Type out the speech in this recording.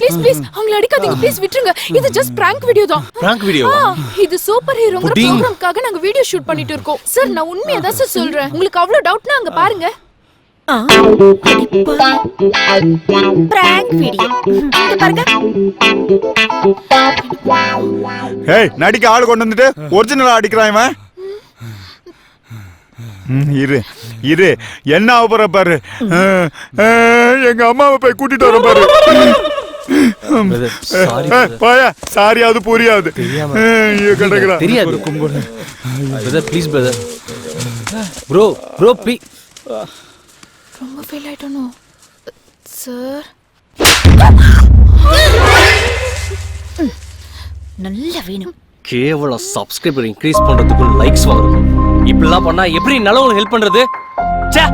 Please please அவங்கள அடிக்காதீங்க. Please விட்டுருங்க. இது ஜஸ்ட் பிராங்க் வீடியோ தான். பிராங்க் வீடியோ இது சூப்பர் ஹீரோங்கிற புட்டிங். ப்ரோக்ராம்காக நாங்க வீடியோ ஷூட் பண்ணிட்டு இருக்கோம். சார் நான் உண்மையா தான் சார் சொல்றேன். உங்களுக்கு அவ்வளவு டவுட்னா அங்க பாருங்க. பிராங்க் வீடியோ இங்க பாருங்க. ஏய் நடிக்க ஆள் கொண்டு வந்துட்டு ஒரிஜினலா அடிக்கிறான் இவன். இரு இரு. என்ன ஆக போற பாரு? எங்க அம்மாவை போய் கூட்டிட்டு வர பாரு. போயா? சாரி அது புரியாது கிடக்குறான். தெரியாது. Brother please brother bro bro please ரொம்ப ஃபீல் ஆயிட்டனோ? சார் நல்லா வேணும். கேவலம் சப்ஸ்கிரைபர் இன்க்ரீஸ் பண்றதுக்கு லைக்ஸ் வரணும் இப்படிலாம் பண்ணா எப்படி நல்லவங்களுக்கு ஹெல்ப் பண்றது? ச்சே!